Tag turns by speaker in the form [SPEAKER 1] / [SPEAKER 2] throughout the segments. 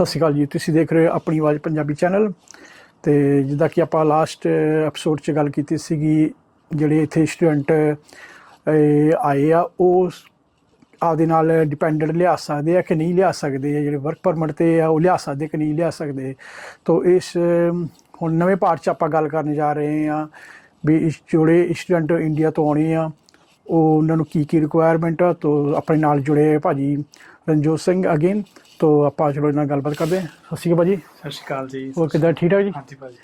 [SPEAKER 1] ਸਤਿ ਸ਼੍ਰੀ ਅਕਾਲ ਜੀ। ਤੁਸੀਂ ਦੇਖ ਰਹੇ ਹੋ ਆਪਣੀ ਆਵਾਜ਼ ਪੰਜਾਬੀ ਚੈਨਲ। ਤੇ ਜਿੱਦਾਂ ਕਿ ਆਪਾਂ ਲਾਸਟ ਐਪੀਸੋਡ 'ਚ ਗੱਲ ਕੀਤੀ ਸੀਗੀ, ਜਿਹੜੇ ਇੱਥੇ ਸਟੂਡੈਂਟ ਆਏ ਆ, ਉਹ ਆਪਦੇ ਨਾਲ ਡਿਪੈਂਡੈਂਟ ਲਿਆ ਸਕਦੇ ਆ ਕਿ ਨਹੀਂ ਲਿਆ ਸਕਦੇ ਆ? ਜਿਹੜੇ ਵਰਕ ਪਰਮਿਟ ਤੇ ਆ, ਉਹ ਲਿਆ ਸਕਦੇ ਕਿ ਨਹੀਂ ਲਿਆ ਸਕਦੇ? ਤੋਂ ਇਸ, ਹੁਣ ਨਵੇਂ ਪਾਰਟ 'ਚ ਆਪਾਂ ਗੱਲ ਕਰਨ ਜਾ ਰਹੇ ਆ ਵੀ ਇਸ ਜੁੜੇ ਸਟੂਡੈਂਟ ਇੰਡੀਆ ਤੋਂ ਆਉਣੇ ਆ। ਉਹ ਉਹਨਾਂ ਨੂੰ ਕੀ ਕੀ ਰਿਕੁਆਇਰਮੈਂਟ ਆ? ਤੋਂ ਆਪਣੇ ਨਾਲ ਜੁੜੇ ਭਾਜੀ ਰਣਜੋਤ ਸਿੰਘ ਅਗੇਨ ਤੋਂ ਆਪਾਂ ਚਲੋ ਇਹਨਾਂ ਨਾਲ ਗੱਲਬਾਤ ਕਰਦੇ ਹਾਂ। ਸਤਿ ਸ਼੍ਰੀ ਅਕਾਲ ਭਾਜੀ।
[SPEAKER 2] ਸਤਿ ਸ਼੍ਰੀ ਅਕਾਲ ਜੀ।
[SPEAKER 1] ਹੋਰ ਕਿੱਦਾਂ ਠੀਕ ਠਾਕ ਜੀ?
[SPEAKER 2] ਹਾਂਜੀ ਭਾਜੀ।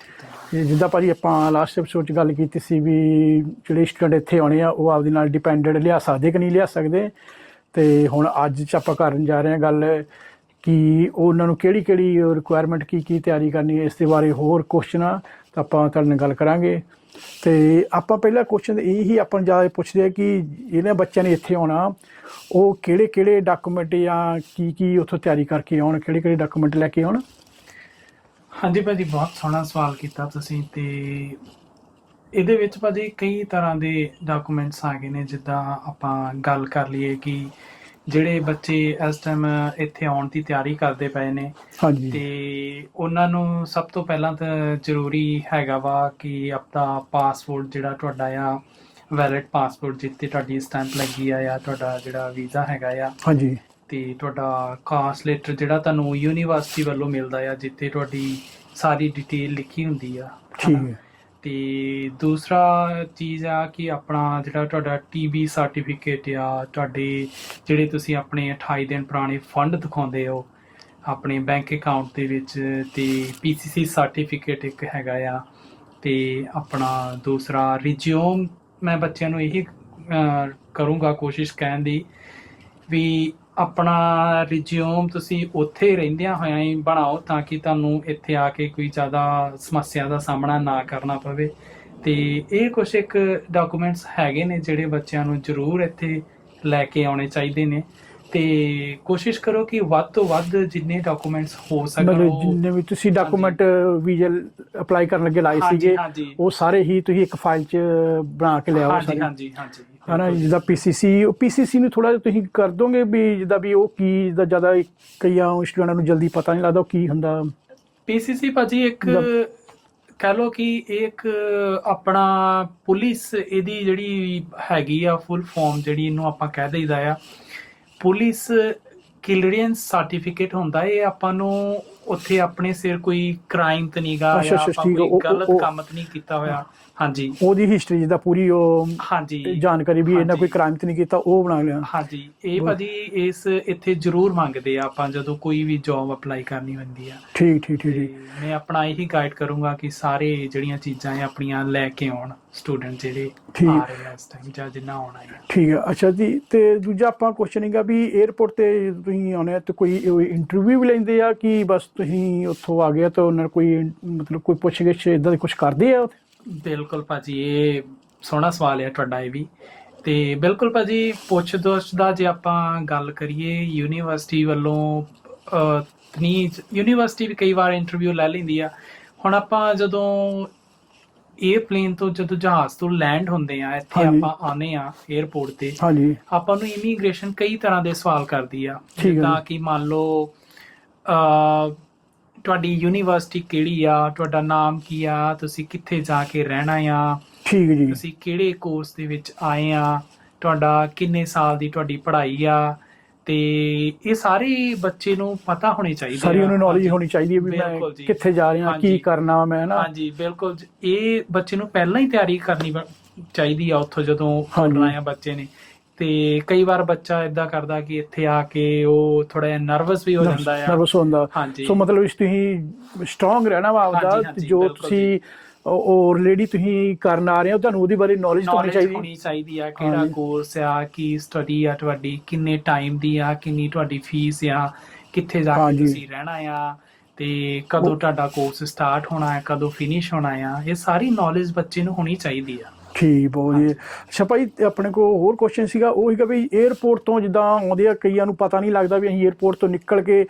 [SPEAKER 1] ਤੇ ਜਿੱਦਾਂ ਭਾਜੀ ਆਪਾਂ ਲਾਸਟ ਐਪੀਸੋਡ 'ਚ ਗੱਲ ਕੀਤੀ ਸੀ ਵੀ ਜਿਹੜੇ ਸਟੂਡੈਂਟ ਇੱਥੇ ਆਉਣੇ ਆ ਉਹ ਆਪਦੇ ਨਾਲ ਡਿਪੈਂਡੈਂਟ ਲਿਆ ਸਕਦੇ ਕਿ ਨਹੀਂ ਲਿਆ ਸਕਦੇ? ਤੇ ਹੁਣ ਅੱਜ 'ਚ ਆਪਾਂ ਕਰਨ ਜਾ ਰਹੇ ਹਾਂ ਗੱਲ ਕਿ ਉਹਨਾਂ ਨੂੰ ਕਿਹੜੀ ਕਿਹੜੀ ਰਿਕੁਆਇਰਮੈਂਟ ਕੀ ਕੀ ਤਿਆਰੀ ਕਰਨੀ ਹੈ ਇਸ ਦੇ ਬਾਰੇ ਹੋਰ ਕੁਐਸਚਨ ਆ। ਤਾਂ ਆਪਾਂ ਤੁਹਾਡੇ ਨਾਲ ਗੱਲ ਕਰਾਂਗੇ। ਤੇ ਆਪਾਂ ਪਹਿਲਾ ਕੁਐਸਚਨ ਇਹ ਹੀ ਆਪਾਂ ਨੂੰ ਜ਼ਿਆਦਾ ਪੁੱਛਦੇ ਆ ਕਿ ਇਹਨਾਂ ਬੱਚਿਆਂ ਨੇ ਇੱਥੇ ਆਉਣਾ, ਉਹ ਕਿਹੜੇ ਕਿਹੜੇ ਡਾਕੂਮੈਂਟ ਜਾਂ ਕੀ ਕੀ ਉੱਥੋਂ ਤਿਆਰੀ ਕਰਕੇ ਆਉਣ ਕਿਹੜੇ ਕਿਹੜੇ ਡਾਕੂਮੈਂਟ ਲੈ ਕੇ ਆਉਣ?
[SPEAKER 2] ਹਾਂਜੀ ਭਾਜੀ, ਬਹੁਤ ਸੋਹਣਾ ਸਵਾਲ ਕੀਤਾ ਤੁਸੀਂ ਤੇ ਇਹਦੇ ਵਿੱਚ ਭਾਜੀ ਕਈ ਤਰ੍ਹਾਂ ਦੇ ਡਾਕੂਮੈਂਟਸ ਆ ਗਏ ਨੇ, ਜਿੱਦਾਂ ਆਪਾਂ ਗੱਲ ਕਰ ਲਈਏ ਕਿ ਜਿਹੜੇ ਬੱਚੇ ਇਸ ਟਾਈਮ ਇੱਥੇ ਆਉਣ ਦੀ ਤਿਆਰੀ ਕਰਦੇ ਪਏ ਨੇ
[SPEAKER 1] ਹਾਂਜੀ।
[SPEAKER 2] ਤੇ ਉਹਨਾਂ ਨੂੰ ਸਭ ਤੋਂ ਪਹਿਲਾਂ ਤਾਂ ਜ਼ਰੂਰੀ ਹੈਗਾ ਵਾ ਕਿ ਆਪਣਾ ਪਾਸਪੋਰਟ ਜਿਹੜਾ ਤੁਹਾਡਾ ਆ ਵੈਲਿਡ ਪਾਸਪੋਰਟ ਜਿੱਤੇ ਤੁਹਾਡੀ ਸਟੈਂਪ ਲੱਗੀ ਆ ਜਾਂ ਤੁਹਾਡਾ ਜਿਹੜਾ ਵੀਜ਼ਾ ਹੈਗਾ ਆ।
[SPEAKER 1] ਹਾਂਜੀ।
[SPEAKER 2] ਤੇ ਤੁਹਾਡਾ ਕਾਸ ਲੈਟਰ ਜਿਹੜਾ ਤੁਹਾਨੂੰ ਯੂਨੀਵਰਸਿਟੀ ਵੱਲੋਂ ਮਿਲਦਾ ਆ ਜਿੱਥੇ ਤੁਹਾਡੀ ਸਾਰੀ ਡਿਟੇਲ ਲਿਖੀ ਹੁੰਦੀ ਆ
[SPEAKER 1] ਠੀਕ? ਹੈ।
[SPEAKER 2] ਤੇ ਦੂਸਰਾ ਚੀਜ਼ ਆ ਕਿ ਆਪਣਾ ਜਿਹੜਾ ਤੁਹਾਡਾ ਟੀਬੀ ਸਰਟੀਫਿਕੇਟ ਆ, ਤੁਹਾਡੇ ਜਿਹੜੇ ਤੁਸੀਂ ਆਪਣੇ 28 ਦਿਨ ਪੁਰਾਣੇ ਫੰਡ ਦਿਖਾਉਂਦੇ ਹੋ, ਆਪਣੇ ਬੈਂਕ ਅਕਾਊਂਟ ਦੇ ਵਿੱਚ ਤੇ ਪੀਸੀਸੀ ਸਰਟੀਫਿਕੇਟ ਇੱਕ ਹੈਗਾ ਆ। ਤੇ ਆਪਣਾ ਦੂਸਰਾ ਰਿਜ਼ਿਊਮ ਮੈਂ ਬੱਚਿਆਂ ਨੂੰ ਇਹੀ ਕਰੂੰਗਾ ਕੋਸ਼ਿਸ਼ ਕਹਿਣ ਦੀ ਵੀ ਆਪਣਾ ਰਿਜ਼ਿਊਮ ਤੁਸੀਂ ਉੱਥੇ ਰਹਿੰਦਿਆਂ ਹੋਇਆਂ ਹੀ ਬਣਾਓ ਤਾਂ ਕਿ ਤੁਹਾਨੂੰ ਇੱਥੇ ਆ ਕੇ ਕੋਈ ਜ਼ਿਆਦਾ ਸਮੱਸਿਆ ਦਾ ਸਾਹਮਣਾ ਨਾ ਕਰਨਾ ਪਵੇ। ਤੇ ਇਹ ਕੁਝ ਇੱਕ ਡਾਕੂਮੈਂਟਸ ਹੈਗੇ ਨੇ ਜਿਹੜੇ ਬੱਚਿਆਂ ਨੂੰ ਜ਼ਰੂਰ ਇੱਥੇ ਲੈ ਕੇ ਆਉਣੇ ਚਾਹੀਦੇ ਨੇ। ਤੇ ਕੋਸ਼ਿਸ਼ ਕਰੋ ਕਿ ਵੱਧ ਤੋਂ ਵੱਧ ਜਿੰਨੇ ਡਾਕੂਮੈਂਟਸ ਹੋ ਸਕਣ ਉਹ
[SPEAKER 1] ਜਿੰਨੇ ਵੀ ਤੁਸੀਂ ਡਾਕੂਮੈਂਟ ਵੀਜ਼ਾ ਅਪਲਾਈ ਕਰਨ ਲੱਗੇ ਲਾਏ ਸੀਗੇ ਉਹ ਸਾਰੇ ਹੀ ਤੁਸੀਂ ਇੱਕ ਫਾਈਲ 'ਚ ਬਣਾ ਕੇ ਲਿਆਓ
[SPEAKER 2] ਹਾਂਜੀ ਹਾਂਜੀ।
[SPEAKER 1] ਹਨਾ। ਜਿੱਦਾਂ ਪੀਸੀਸੀ ਉਹ ਪੀਸੀਸੀ ਨੂੰ ਥੋੜਾ ਜਿਹਾ ਤੁਸੀਂ ਕਰ ਦੋਗੇ ਵੀ ਜਿੱਦਾਂ ਵੀ ਉਹ ਕੀ ਜਿੱਦਾਂ ਜ਼ਿਆਦਾ ਕਈਆਂ ਸਟੂਡੈਂਟਾਂ ਨੂੰ ਜਲਦੀ ਪਤਾ ਨਹੀਂ ਲੱਗਦਾ ਉਹ ਕੀ ਹੁੰਦਾ
[SPEAKER 2] ਪੀਸੀਸੀ ਭਾਜੀ ਇੱਕ ਕਹ ਲੋ ਕਿ ਇੱਕ ਆਪਣਾ ਪੁਲਿਸ ਇਹਦੀ ਜਿਹੜੀ ਹੈਗੀ ਆ ਫੁੱਲ ਫਾਰਮ ਜਿਹੜੀ ਇਹਨੂੰ ਆਪਾਂ ਕਹਿ ਦਈਦਾ ਆ ਪੁਲਿਸ ਕਲੀਅਰੈਂਸ ਸਰਟੀਫਿਕੇਟ ਹੁੰਦਾ ਇਹ ਆਪਾਂ ਨੂੰ ਉੱਥੇ ਆਪਣੇ ਸਿਰ ਕੋਈ ਕ੍ਰਾਈਮ ਤੇ ਨਹੀਂਗਾ ਜਾਂ
[SPEAKER 1] ਆ,
[SPEAKER 2] ਕੋਈ ਗਲਤ ਕੰਮ ਤੇ ਨਹੀਂ ਕੀਤਾ ਹੋਇਆ। ਹਾਂਜੀ।
[SPEAKER 1] ਉਹਦੀ ਹਿਸਟਰੀ ਜਿੱਦਾਂ ਪੂਰੀ ਉਹ
[SPEAKER 2] ਹਾਂਜੀ।
[SPEAKER 1] ਜਾਣਕਾਰੀ ਵੀ ਇਹਨਾਂ। ਕੋਈ ਕ੍ਰਾਈਮ ਤੇ ਨਹੀਂ ਕੀਤਾ ਉਹ ਬਣਾ ਲਿਆ।
[SPEAKER 2] ਹਾਂਜੀ। ਇਹ ਭਾਜੀ ਇਸ ਇੱਥੇ ਜ਼ਰੂਰ ਮੰਗਦੇ ਆ ਆਪਾਂ ਜਦੋਂ ਕੋਈ ਵੀ ਜੌਬ ਅਪਲਾਈ ਕਰਨੀ ਹੁੰਦੀ ਆ।
[SPEAKER 1] ਠੀਕ ਠੀਕ ਠੀਕ
[SPEAKER 2] ਮੈਂ ਆਪਣਾ ਇਹੀ ਗਾਈਡ ਕਰੂੰਗਾ ਕਿ ਸਾਰੇ ਜਿਹੜੀਆਂ ਚੀਜ਼ਾਂ ਹੈ ਆਪਣੀਆਂ ਲੈ ਕੇ ਆਉਣ ਸਟੂਡੈਂਟ ਜਿਹੜੇ
[SPEAKER 1] ਠੀਕ।
[SPEAKER 2] ਆ ਰਹੇ ਆ ਇਸ ਟਾਈਮ ਜਾਂ ਜਿੰਨਾ ਆਉਣਾ ਹੈ।
[SPEAKER 1] ਠੀਕ ਹੈ ਅੱਛਾ ਜੀ ਤੇ ਦੂਜਾ ਆਪਾਂ ਕੁਐਸਚਨ ਹੈਗਾ ਵੀ 에어ਪੋਰਟ ਤੇ ਤੁਸੀਂ ਆਉਣੇ ਆ ਤੇ ਕੋਈ ਇੰਟਰਵਿਊ ਵੀ ਲੈਂਦੇ ਆ ਕਿ ਬਸ ਤੁਸੀਂ ਉੱਥੋਂ ਆ ਗਏ ਤਾਂ ਉਹਨਾਂ ਨੇ ਕੋਈ ਮਤਲਬ ਕੋਈ ਪੁੱਛ ਗਿੱਛ ਇਦਾਂ ਦੀ ਕੁਝ ਕਰਦੇ ਆ ਉੱਥੇ?
[SPEAKER 2] ਬਿਲਕੁਲ ਭਾਜੀ ਇਹ ਸੋਹਣਾ ਸਵਾਲ ਹੈ ਤੁਹਾਡਾ ਇਹ ਵੀ ਤੇ ਬਿਲਕੁਲ ਭਾਜੀ ਪੁੱਛ ਦੋਸ਼ ਦਾ ਜੇ ਆਪਾਂ ਗੱਲ ਕਰੀਏ ਯੂਨੀਵਰਸਿਟੀ ਵੱਲੋਂ ਨਹੀਂ ਯੂਨੀਵਰਸਿਟੀ ਵੀ ਕਈ ਵਾਰ ਇੰਟਰਵਿਊ ਲੈ ਲੈਂਦੀ ਆ ਹੁਣ ਆਪਾਂ ਜਦੋਂ 에ਅਰਪਲੇਨ ਤੋਂ ਜਦੋਂ ਜਹਾਜ਼ ਤੋਂ ਲੈਂਡ ਹੁੰਦੇ ਆ ਇੱਥੇ। ਆਪਾਂ ਆਨੇ ਆ 에ਅਰਪੋਰਟ ਤੇ
[SPEAKER 1] ਹਾਂਜੀ
[SPEAKER 2] ਆਪਾਂ ਨੂੰ ਇਮੀਗ੍ਰੇਸ਼ਨ ਕਈ ਤਰ੍ਹਾਂ ਦੇ ਸਵਾਲ ਕਰਦੀ ਆ ਜਿੱਦਾਂ। ਕਿ ਮੰਨ ਲਓ ਅ ਤੁਹਾਡੀ ਯੂਨੀਵਰਸਿਟੀ ਕਿਹੜੀ ਆ ਤੁਹਾਡਾ ਨਾਮ ਕੀ ਆ ਤੁਸੀਂ ਕਿੱਥੇ ਜਾ ਕੇ ਰਹਿਣਾ ਆ
[SPEAKER 1] ਠੀਕ ਜੀ
[SPEAKER 2] ਤੁਸੀਂ ਕਿਹੜੇ ਕੋਰਸ ਦੇ ਵਿੱਚ ਆਏ ਆ ਤੁਹਾਡਾ ਕਿੰਨੇ ਸਾਲ ਦੀ ਤੁਹਾਡੀ ਪੜ੍ਹਾਈ ਆ ਤੇ ਇਹ ਸਾਰੇ ਬੱਚੇ ਨੂੰ ਪਤਾ ਹੋਣੇ ਚਾਹੀਦੇ
[SPEAKER 1] ਸਾਰੀ। ਉਹਨੂੰ ਨੌਲੇਜ। ਹੋਣੀ ਚਾਹੀਦੀ ਹੈ ਵੀ ਮੈਂ। ਕਿੱਥੇ ਜਾ ਰਿਹਾ ਕੀ। ਕਰਨਾ ਮੈਂ ਨਾ
[SPEAKER 2] ਹਾਂਜੀ ਬਿਲਕੁਲ ਇਹ ਬੱਚੇ ਨੂੰ ਪਹਿਲਾਂ ਹੀ ਤਿਆਰੀ ਕਰਨੀ ਚਾਹੀਦੀ ਆ ਉੱਥੋਂ ਜਦੋਂ
[SPEAKER 1] ਹਾਂਜੀ।
[SPEAKER 2] ਆਉਣਾ ਆ ਬੱਚੇ ਨੇ ਤੇ ਕਈ ਵਾਰ ਬੱਚਾ ਇਦਾਂ ਕਰਦਾ ਕਿ ਇੱਥੇ ਆ ਕੇ ਉਹ ਥੋੜਾ ਜਿਹਾ ਨਰਵਸ ਵੀ ਹੋ ਜਾਂਦਾ ਆ।
[SPEAKER 1] ਨਰਵਸ ਹੁੰਦਾ। ਸੋ ਮਤਲਬ ਇਸ ਤੁਸੀਂ ਸਟਰੋਂਗ ਰਹਿਣਾ ਵਾ ਆਪਦਾ ਜੋ ਤੁਸੀਂ ਉਹ ਆਲਰੇਡੀ ਤੁਸੀਂ ਕਰਨ ਆ ਰਹੇ ਹੋ ਤੁਹਾਨੂੰ ਉਹਦੇ ਬਾਰੇ ਨੌਲੇਜ ਹੋਣੀ ਚਾਹੀਦੀ।
[SPEAKER 2] ਹੋਣੀ ਚਾਹੀਦੀ ਆ ਕਿਹੜਾ। ਕੋਰਸ ਆ ਕੀ ਸਟੱਡੀ ਆ ਤੁਹਾਡੀ ਕਿੰਨੇ ਟਾਈਮ ਦੀ ਆ ਕਿੰਨੀ ਤੁਹਾਡੀ ਫੀਸ ਆ ਕਿੱਥੇ ਜਾ ਕੇ। ਤੁਸੀਂ ਰਹਿਣਾ ਆ ਤੇ ਕਦੋਂ ਤੁਹਾਡਾ ਕੋਰਸ ਸਟਾਰਟ ਹੋਣਾ ਹੈ ਕਦੋਂ ਫਿਨਿਸ਼ ਹੋਣਾ ਆ ਇਹ ਸਾਰੀ ਨੌਲੇਜ ਬੱਚੇ ਨੂੰ ਹੋਣੀ ਚਾਹੀਦੀ ਆ।
[SPEAKER 1] ਠੀਕ ਬਹੁਤ ਜੀ। ਅੱਛਾ ਭਾਈ ਆਪਣੇ ਕੋਲ ਹੋਰ ਕੁਐਸਚਨ ਸੀਗਾ ਉਹ ਸੀਗਾ ਵੀ 에어ਪੋਰਟ ਤੋਂ ਜਿੱਦਾਂ ਆਉਂਦੇ ਆ ਕਈਆਂ ਨੂੰ ਪਤਾ ਨਹੀਂ ਲੱਗਦਾ ਵੀ ਅਸੀਂ 에어ਪੋਰਟ ਤੋਂ ਨਿਕਲ ਕੇ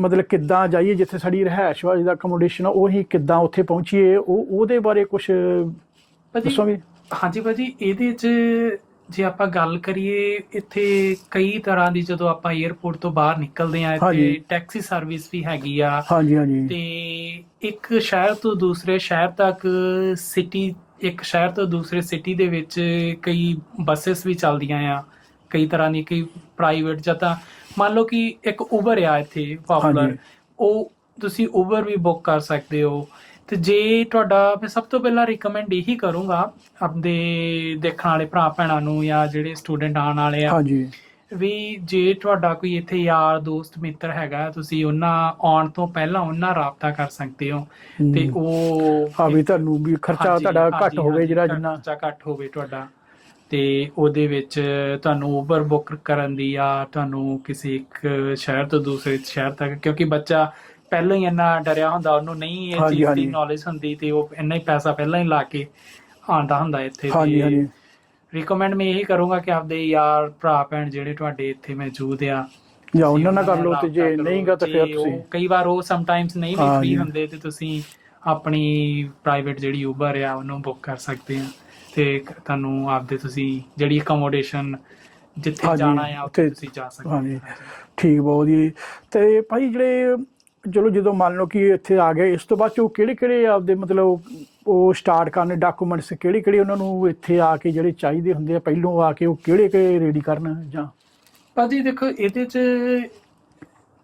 [SPEAKER 1] ਮਤਲਬ ਕਿੱਦਾਂ ਜਾਈਏ ਜਿੱਥੇ ਸਾਡੀ ਰਹਿائش ਵਾ ਜਿਹਦਾ ਅਕਮੋਡੇਸ਼ਨ ਉਹ ਹੀ ਕਿੱਦਾਂ ਉੱਥੇ ਪਹੁੰਚੀਏ ਉਹ ਉਹਦੇ ਬਾਰੇ ਕੁਝ
[SPEAKER 2] ਦੱਸੋ
[SPEAKER 1] ਵੀ।
[SPEAKER 2] ਹਾਂਜੀ ਭਾਜੀ ਇਹਦੇ 'ਚ ਜੇ ਆਪਾਂ ਗੱਲ ਕਰੀਏ ਇੱਥੇ ਕਈ ਤਰ੍ਹਾਂ ਦੀ ਜਦੋਂ ਆਪਾਂ 에어ਪੋਰਟ ਤੋਂ ਬਾਹਰ ਨਿਕਲਦੇ ਆ ਇੱਥੇ ਟੈਕਸੀ ਸਰਵਿਸ ਵੀ ਹੈਗੀ ਆ।
[SPEAKER 1] ਹਾਂਜੀ ਹਾਂਜੀ।
[SPEAKER 2] ਤੇ ਇੱਕ ਸ਼ਹਿਰ ਤੋਂ ਦੂਸਰੇ ਸ਼ਹਿਰ ਤੱਕ ਸਿਟੀ ਇੱਕ ਸ਼ਹਿਰ ਤੋਂ ਦੂਸਰੇ ਸਿਟੀ ਦੇ ਵਿੱਚ ਕਈ ਬੱਸਸ ਵੀ ਚੱਲਦੀਆਂ ਆ ਕਈ ਤਰ੍ਹਾਂ ਦੀ ਕਈ ਪ੍ਰਾਈਵੇਟ ਜਾਂ ਤਾਂ ਮੰਨ ਲਓ ਕਿ ਇੱਕ ਉਬਰ ਆ ਇੱਥੇ ਪਪੂਲਰ। ਉਹ ਤੁਸੀਂ ਉਬਰ ਵੀ ਬੁੱਕ ਕਰ ਸਕਦੇ ਹੋ ਤੇ ਜੇ ਤੁਹਾਡਾ ਮੈਂ ਸਭ ਤੋਂ ਪਹਿਲਾਂ ਰეკਮੈਂਡ ਇਹੀ ਕਰੂੰਗਾ ਆਪਦੇ ਦੇਖਣ ਵਾਲੇ ਭਰਾ ਭੈਣਾਂ ਨੂੰ ਜਾਂ ਜਿਹੜੇ ਸਟੂਡੈਂਟ ਆਉਣ ਵਾਲੇ ਆ
[SPEAKER 1] ਹਾਂਜੀ
[SPEAKER 2] ਵੀ ਜੇ ਤੁਹਾਡਾ ਕੋਈ ਇੱਥੇ ਯਾਰ ਦੋਸਤ ਮਿੱਤਰ ਹੈਗਾ ਤੁਸੀਂ ਉਹਨਾਂ ਆਉਣ ਤੋਂ ਪਹਿਲਾਂ ਉਹਨਾਂ ਰਾਬਤਾ ਕਰ ਸਕਦੇ ਹੋ ਤੇ। ਉਹ
[SPEAKER 1] ਹਾਂ ਵੀ ਤੁਹਾਨੂੰ ਵੀ ਖਰਚਾ ਤੁਹਾਡਾ ਘੱਟ ਹੋਵੇ ਜਿਹੜਾ ਜਿੰਨਾ
[SPEAKER 2] ਖਰਚਾ ਘੱਟ ਹੋਵੇ ਤੁਹਾਡਾ ਤੇ ਉਹਦੇ ਵਿੱਚ ਤੁਹਾਨੂੰ ਉਬਰ ਬੁੱਕ ਕਰਨ ਦੀ ਆ ਤੁਹਾਨੂੰ ਕਿਸੇ ਇੱਕ ਸ਼ਹਿਰ ਤੋਂ ਦੂਸਰੇ ਸ਼ਹਿਰ ਤੱਕ ਕਿਉਂਕਿ ਬੱਚਾ ਪਹਿਲਾਂ ਹੀ ਇੰਨਾ ਡਰਿਆ ਹੁੰਦਾ ਉਹਨੂੰ ਨਹੀਂ ਇਹ ਚੀਜ਼ ਦੀ। ਨੌਲੇਜ ਹੁੰਦੀ ਤੇ ਉਹ ਇੰਨਾ ਹੀ ਪੈਸਾ ਪਹਿਲਾਂ ਹੀ ਲਾ ਕੇ ਆਂਦਾ ਹੁੰਦਾ ਇੱਥੇ
[SPEAKER 1] ਹਾਂਜੀ ਹਾਂਜੀ
[SPEAKER 2] ਰਿਕਮੈਂਡ ਮੈਂ ਇਹੀ ਕਰੂੰਗਾ ਕਿ ਆਪਦੇ ਯਾਰ ਭਰਾ ਭੈਣ ਜਿਹੜੇ ਤੁਹਾਡੇ ਇੱਥੇ ਮੌਜੂਦ ਆ
[SPEAKER 1] ਜਾਂ ਉਹਨਾਂ ਨਾਲ ਕਰ ਲਓ ਤੇ ਜੇ। ਨਹੀਂਗਾ ਤਾਂ ਫਿਰ ਤੁਸੀਂ
[SPEAKER 2] ਕਈ ਵਾਰ ਉਹ ਸਮਟਾਈਮਸ ਨਹੀਂ ਵੀ
[SPEAKER 1] ਹਾਂ
[SPEAKER 2] ਫ੍ਰੀ। ਹੁੰਦੇ ਤੇ ਤੁਸੀਂ ਆਪਣੀ ਪ੍ਰਾਈਵੇਟ ਜਿਹੜੀ ਉਬਰ ਆ ਉਹਨੂੰ ਬੁੱਕ ਕਰ ਸਕਦੇ ਆ ਤੇ ਤੁਹਾਨੂੰ ਆਪਦੇ ਤੁਸੀਂ ਜਿਹੜੀ ਅਕਮੋਡੇਸ਼ਨ ਜਿੱਥੇ ਜਾਣਾ ਆ ਉੱਥੇ ਤੁਸੀਂ ਜਾ ਸਕਦੇ
[SPEAKER 1] ਹਾਂਜੀ। ਠੀਕ ਬਹੁਤ ਜੀ ਤੇ ਭਾਈ ਜਿਹੜੇ ਚਲੋ ਜਦੋਂ ਮੰਨ ਲਓ ਕਿ ਇੱਥੇ ਆ ਗਏ, ਇਸ ਤੋਂ ਬਾਅਦ ਚ ਉਹ ਕਿਹੜੇ ਕਿਹੜੇ ਆਪਦੇ ਮਤਲਬ ਉਹ ਸਟਾਰਟ ਕਰਨੇ ਡਾਕੂਮੈਂਟਸ ਕਿਹੜੇ ਕਿਹੜੇ ਉਹਨਾਂ ਨੂੰ ਇੱਥੇ ਆ ਕੇ ਜਿਹੜੇ ਚਾਹੀਦੇ ਹੁੰਦੇ ਆ, ਪਹਿਲੋਂ ਆ ਕੇ ਉਹ ਕਿਹੜੇ ਕਿਹੜੇ ਰੈਡੀ ਕਰਨ ਜਾਂ?
[SPEAKER 2] ਭਾਜੀ ਦੇਖੋ, ਇਹਦੇ 'ਚ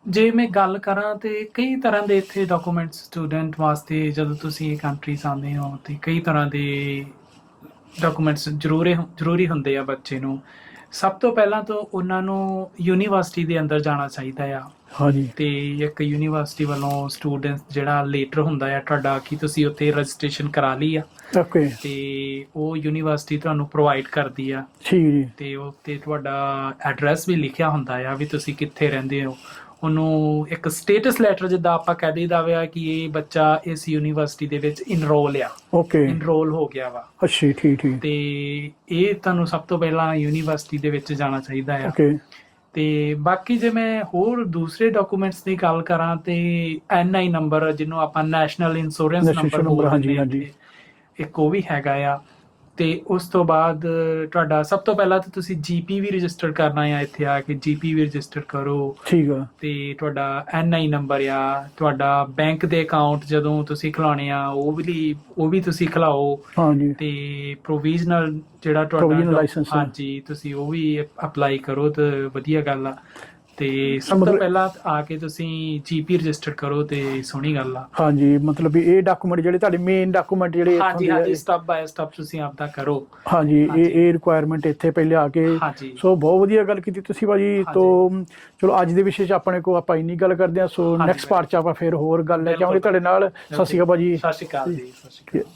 [SPEAKER 2] ਜੇ ਮੈਂ ਗੱਲ ਕਰਾਂ ਤੇ ਕਈ ਤਰ੍ਹਾਂ ਦੇ ਇੱਥੇ ਡਾਕੂਮੈਂਟਸ ਸਟੂਡੈਂਟ ਵਾਸਤੇ, ਜਦੋਂ ਤੁਸੀਂ ਇਹ ਕੰਟਰੀਜ਼ ਆਉਂਦੇ ਹੋ ਤੇ ਕਈ ਤਰ੍ਹਾਂ ਦੇ ਡਾਕੂਮੈਂਟਸ ਜ਼ਰੂਰੀ ਜ਼ਰੂਰੀ ਹੁੰਦੇ ਆ ਬੱਚੇ ਨੂੰ। ਸਭ ਤੋਂ ਪਹਿਲਾਂ ਤਾਂ ਉਹਨਾਂ ਨੂੰ ਯੂਨੀਵਰਸਿਟੀ ਦੇ ਅੰਦਰ ਜਾਣਾ ਚਾਹੀਦਾ ਆ।
[SPEAKER 1] ਹਾਂਜੀ।
[SPEAKER 2] ਤੇ ਇੱਕ ਯੂਨੀਵਰਸਿਟੀ ਵੱਲੋਂ ਸਟੂਡੈਂਟ ਜਿਹੜਾ ਲੇਟਰ ਹੁੰਦਾ ਆ ਤੁਹਾਡਾ ਕਿ ਤੁਸੀਂ ਉੱਥੇ ਰਜਿਸਟ੍ਰੇਸ਼ਨ ਕਰਾ ਲਈ ਆ।
[SPEAKER 1] ਓਕੇ
[SPEAKER 2] ਤੇ ਉਹ ਯੂਨੀਵਰਸਿਟੀ ਤੁਹਾਨੂੰ ਪ੍ਰੋਵਾਈਡ ਕਰਦੀ ਆ।
[SPEAKER 1] ਠੀਕ ਜੀ।
[SPEAKER 2] ਤੇ ਉੱਤੇ ਤੁਹਾਡਾ ਐਡਰੈਸ ਵੀ ਲਿਖਿਆ ਹੁੰਦਾ ਆ ਵੀ ਤੁਸੀਂ ਕਿੱਥੇ ਰਹਿੰਦੇ ਹੋ। ਉਹਨੂੰ ਇੱਕ ਸਟੇਟਸ ਲੈਟਰ ਜਿੱਦਾਂ ਆਪਾਂ ਕਹਿ ਦਈਦਾ ਵਾ ਕਿ ਇਹ ਬੱਚਾ ਇਸ ਯੂਨੀਵਰਸਿਟੀ ਦੇ ਵਿੱਚ ਇਨਰੋਲ ਆ।
[SPEAKER 1] ਓਕੇ
[SPEAKER 2] ਇਨਰੋਲ ਹੋ ਗਿਆ ਵਾ।
[SPEAKER 1] ਅੱਛਾ ਠੀਕ ਠੀਕ।
[SPEAKER 2] ਤੇ ਇਹ ਤੁਹਾਨੂੰ ਸਭ ਤੋਂ ਪਹਿਲਾਂ ਯੂਨੀਵਰਸਿਟੀ ਦੇ ਵਿੱਚ ਜਾਣਾ ਚਾਹੀਦਾ ਆ।
[SPEAKER 1] ਓਕੇ
[SPEAKER 2] ਤੇ ਬਾਕੀ ਜੇ ਮੈਂ ਹੋਰ ਦੂਸਰੇ ਡਾਕੂਮੈਂਟਸ ਦੀ ਗੱਲ ਕਰਾਂ ਤੇ ਐਨਆਈ ਨੰਬਰ ਜਿਹਨੂੰ ਆਪਾਂ ਨੈਸ਼ਨਲ ਇੰਸ਼ੋਰੈਂਸ ਨੰਬਰ ਬੋਲਦੇ ਹਾਂ ਇੱਕ ਉਹ ਵੀ ਹੈਗਾ ਆ। ਤੇ ਉਸ ਤੋਂ ਬਾਅਦ ਤੁਹਾਡਾ ਸਭ ਤੋਂ ਪਹਿਲਾਂ ਤਾਂ ਤੁਸੀਂ ਜੀਪੀ ਵੀ ਰਜਿਸਟਰ ਕਰਨਾ ਆ ਇੱਥੇ ਆ ਕੇ ਜੀਪੀ ਵੀ ਰਜਿਸਟਰ ਕਰੋ।
[SPEAKER 1] ਠੀਕ ਆ।
[SPEAKER 2] ਤੇ ਤੁਹਾਡਾ ਐਨਆਈ ਨੰਬਰ ਆ ਤੁਹਾਡਾ ਬੈਂਕ ਦੇ ਅਕਾਊਂਟ ਜਦੋਂ ਤੁਸੀਂ ਖਿਲਾਉਣੇ ਆ ਉਹ ਵੀ ਉਹ ਵੀ ਤੁਸੀਂ ਖਿਲਾਓ।
[SPEAKER 1] ਹਾਂਜੀ।
[SPEAKER 2] ਤੇ ਪ੍ਰੋਵੀਜ਼ਨਲ ਜਿਹੜਾ ਤੁਹਾਡਾ। ਹਾਂਜੀ ਤੁਸੀਂ ਉਹ ਵੀ ਅਪਲਾਈ ਕਰੋ ਤੇ ਵਧੀਆ ਗੱਲ ਆ। ਤੇ ਸਭ ਤੋਂ
[SPEAKER 1] ਮਤਲਬ-
[SPEAKER 2] ਪਹਿਲਾਂ ਆ ਕੇ ਤੁਸੀਂ ਜੀਪੀ ਰਜਿਸਟਰ ਕਰੋ ਤੇ ਸੋਹਣੀ ਗੱਲ ਆ।
[SPEAKER 1] ਹਾਂਜੀ ਮਤਲਬ ਵੀ ਇਹ ਡਾਕੂਮੈਂਟ ਜਿਹੜੇ ਤੁਹਾਡੇ ਮੇਨ ਡਾਕੂਮੈਂਟ ਜਿਹੜੇ ਇੱਥੋਂ
[SPEAKER 2] ਹਾਂਜੀ
[SPEAKER 1] ਦੇ ਆ,
[SPEAKER 2] ਹਾਂਜੀ ਸਟੈਪ ਬਾਏ ਸਟੈਪ ਤੁਸੀਂ ਆਪਦਾ ਕਰੋ।
[SPEAKER 1] ਹਾਂਜੀ ਇਹ। ਇਹ ਰਿਕੁਆਇਰਮੈਂਟ ਇੱਥੇ ਪਹਿਲੇ ਆ ਕੇ
[SPEAKER 2] ਹਾਂਜੀ।
[SPEAKER 1] ਸੋ ਬਹੁਤ ਵਧੀਆ ਗੱਲ ਕੀਤੀ ਤੁਸੀਂ ਭਾਜੀ
[SPEAKER 2] ਹਾਂਜੀ।
[SPEAKER 1] ਤੋਂ ਚਲੋ ਅੱਜ ਦੇ ਵਿਸ਼ੇ 'ਚ ਆਪਣੇ ਕੋ ਆਪਾਂ ਇੰਨੀ ਗੱਲ ਕਰਦੇ ਹਾਂ ਸੋ
[SPEAKER 2] ਹਾਂਜੀ,
[SPEAKER 1] ਨੈਕਸਟ ਪਾਰਟ 'ਚ ਆਪਾਂ ਫਿਰ ਹੋਰ ਗੱਲ ਲੈ ਕੇ ਆਵਾਂਗੇ। ਤੁਹਾਡੇ ਨਾਲ। ਸਤਿ ਸ਼੍ਰੀ ਅਕਾਲ ਭਾਜੀ।
[SPEAKER 2] ਸਤਿ ਸ਼੍ਰੀ ਅਕਾਲ ਜੀ ਸਤਿ ਸ਼੍ਰੀ ਅਕਾਲ।